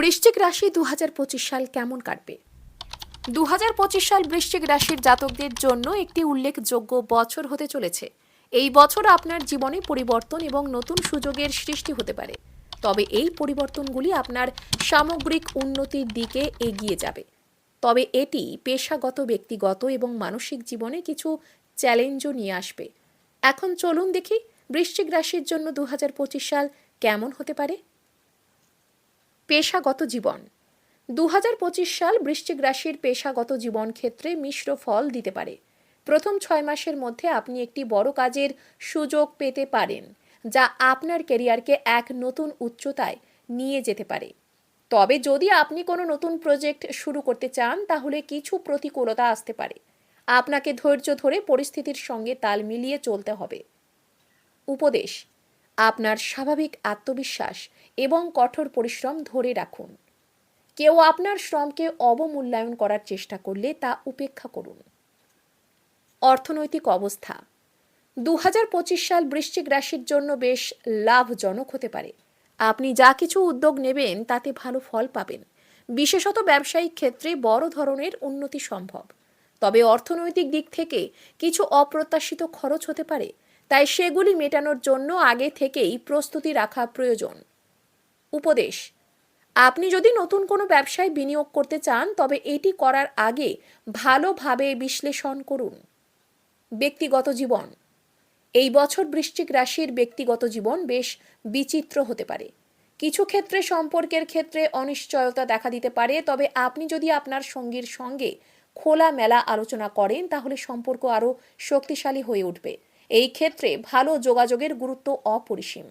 বৃশ্চিক রাশি দু হাজার পঁচিশ সাল কেমন কাটবে? দু হাজার পঁচিশ সাল বৃশ্চিক রাশির জাতকদের জন্য একটি উল্লেখযোগ্য বছর হতে চলেছে। এই বছর আপনার জীবনে পরিবর্তন এবং নতুন সুযোগের সৃষ্টি হতে পারে। তবে এই পরিবর্তনগুলি আপনার সামগ্রিক উন্নতির দিকে এগিয়ে যাবে। তবে এটি পেশাগত, ব্যক্তিগত এবং মানসিক জীবনে কিছু চ্যালেঞ্জও নিয়ে আসবে। এখন চলুন দেখি বৃশ্চিক রাশির জন্য দু হাজার পঁচিশ সাল কেমন হতে পারে। পেশাগত জীবন। দু হাজার পঁচিশ সাল বৃশ্চিক রাশির পেশাগত জীবন ক্ষেত্রে মিশ্র ফল দিতে পারে। প্রথম ছয় মাসের মধ্যে আপনি একটি বড় কাজের সুযোগ পেতে পারেন, যা আপনার কেরিয়ারকে এক নতুন উচ্চতায় নিয়ে যেতে পারে। তবে যদি আপনি কোনো নতুন প্রজেক্ট শুরু করতে চান, তাহলে কিছু প্রতিকূলতা আসতে পারে। আপনাকে ধৈর্য ধরে পরিস্থিতির সঙ্গে তাল মিলিয়ে চলতে হবে। উপদেশ আপনার স্বাভাবিক আত্মবিশ্বাস এবং কঠোর পরিশ্রম ধরে রাখুন। কেউ আপনার শ্রমকে অবমূল্যায়ন করার চেষ্টা করলে তা উপেক্ষা করুন। অর্থনৈতিক অবস্থা। দু হাজার পঁচিশ সাল বৃশ্চিক রাশির জন্য বেশ লাভজনক হতে পারে। আপনি যা কিছু উদ্যোগ নেবেন, তাতে ভালো ফল পাবেন। বিশেষত ব্যবসায়িক ক্ষেত্রে বড় ধরনের উন্নতি সম্ভব। তবে অর্থনৈতিক দিক থেকে কিছু অপ্রত্যাশিত খরচ হতে পারে। তাই সেগুলি মেটানোর জন্য আগে থেকেই প্রস্তুতি রাখা প্রয়োজন। উপদেশ, আপনি যদি নতুন কোনো ব্যবসায় বিনিয়োগ করতে চান, তবে এটি করার আগে ভালোভাবে বিশ্লেষণ করুন। ব্যক্তিগত জীবন, এই বছর বৃশ্চিক রাশির ব্যক্তিগত জীবন বেশ বিচিত্র হতে পারে। কিছু ক্ষেত্রে সম্পর্কের ক্ষেত্রে অনিশ্চয়তা দেখা দিতে পারে, তবে আপনি যদি আপনার সঙ্গীর সঙ্গে খোলা মেলা আলোচনা করেন, তাহলে সম্পর্ক আরও শক্তিশালী হয়ে উঠবে। এই ক্ষেত্রে ভালো যোগাযোগের গুরুত্ব অপরিসীম।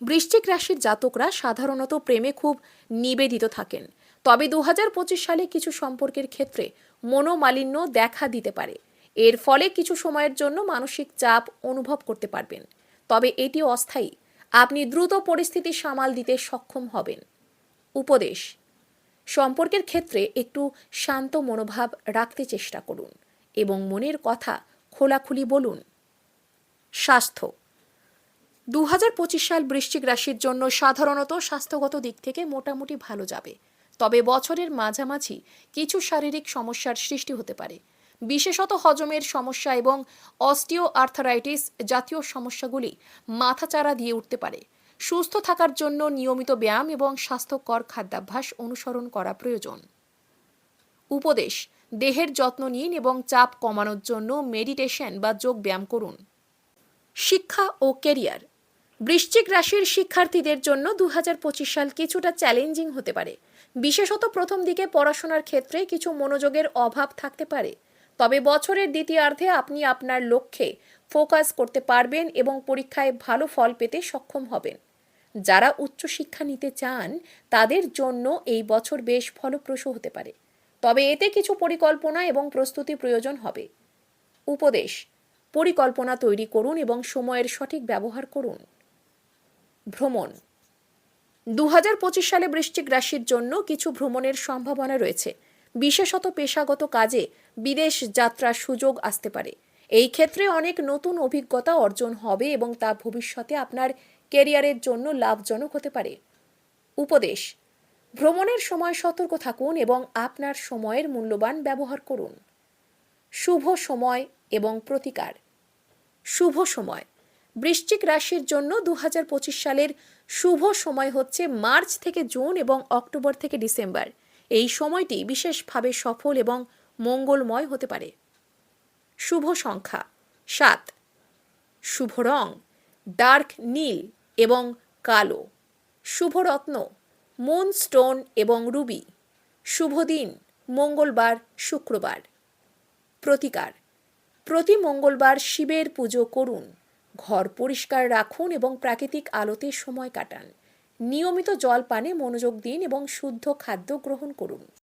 বৃশ্চিক রাশির জাতকরা সাধারণত প্রেমে খুব নিবেদিত থাকেন। তবে দু সালে কিছু সম্পর্কের ক্ষেত্রে মনোমালিন্য দেখা দিতে পারে। এর ফলে কিছু সময়ের জন্য মানসিক চাপ অনুভব করতে পারবেন। তবে এটি অস্থায়ী। আপনি দ্রুত পরিস্থিতি সামাল দিতে সক্ষম হবেন। উপদেশ, সম্পর্কের ক্ষেত্রে একটু শান্ত মনোভাব রাখতে চেষ্টা করুন এবং মনের কথা খোলাখুলি বলুন। স্বাস্থ্য। দু হাজার পঁচিশ সাল বৃশ্চিক রাশির জন্য সাধারণত স্বাস্থ্যগত দিক থেকে মোটামুটি ভালো যাবে। তবে বছরের মাঝামাঝি কিছু শারীরিক সমস্যার সৃষ্টি হতে পারে। বিশেষত হজমের সমস্যা এবং অস্টিও আর্থারাইটিস জাতীয় সমস্যাগুলি মাথাচাড়া দিয়ে উঠতে পারে। সুস্থ থাকার জন্য নিয়মিত ব্যায়াম এবং স্বাস্থ্যকর খাদ্যাভ্যাস অনুসরণ করা প্রয়োজন। উপদেশ দেহের যত্ন নিন এবং চাপ কমানোর জন্য মেডিটেশন বা যোগ ব্যায়াম করুন। শিক্ষা ও কেরিয়ার বৃশ্চিক রাশির শিক্ষার্থীদের জন্য দু হাজার পঁচিশ সাল কিছুটা চ্যালেঞ্জিং হতে পারে। বিশেষত প্রথম দিকে পড়াশোনার ক্ষেত্রে কিছু মনোযোগের অভাব থাকতে পারে। তবে বছরের দ্বিতীয়ার্ধে আপনি আপনার লক্ষ্যে ফোকাস করতে পারবেন এবং পরীক্ষায় ভালো ফল পেতে সক্ষম হবেন। যারা উচ্চশিক্ষা নিতে চান, তাদের জন্য এই বছর বেশ ফলপ্রসূ হতে পারে। তবে এতে কিছু পরিকল্পনা এবং প্রস্তুতি প্রয়োজন হবে। উপদেশ, পরিকল্পনা তৈরি করুন এবং সময়ের সঠিক ব্যবহার করুন। ভ্রমণ দু হাজার পঁচিশ সালে বৃশ্চিক রাশির জন্য কিছু ভ্রমণের সম্ভাবনা রয়েছে। বিশেষত পেশাগত কাজে বিদেশ যাত্রার সুযোগ আসতে পারে। এই ক্ষেত্রে অনেক নতুন অভিজ্ঞতা অর্জন হবে এবং তা ভবিষ্যতে আপনার কেরিয়ারের জন্য লাভজনক হতে পারে। উপদেশ ভ্রমণের সময় সতর্ক থাকুন এবং আপনার সময়ের মূল্যবান ব্যবহার করুন। শুভ সময় এবং প্রতিকার। শুভ সময়। বৃশ্চিক রাশির জন্য দু হাজার পঁচিশ সালের শুভ সময় হচ্ছে মার্চ থেকে জুন এবং অক্টোবর থেকে ডিসেম্বর। এই সময়টি বিশেষভাবে সফল এবং মঙ্গলময় হতে পারে। শুভ সংখ্যা। সাত। শুভ রং। ডার্ক নীল এবং কালো। শুভ রত্ন। মুন স্টোন এবং রুবি। শুভ দিন, মঙ্গলবার, শুক্রবার। প্রতিকার, প্রতি মঙ্গলবার শিবের পুজো করুন, ঘর পরিষ্কার রাখুন এবং প্রাকৃতিক আলোতে সময় কাটান। নিয়মিত জল পানে মনোযোগ দিন এবং শুদ্ধ খাদ্য গ্রহণ করুন।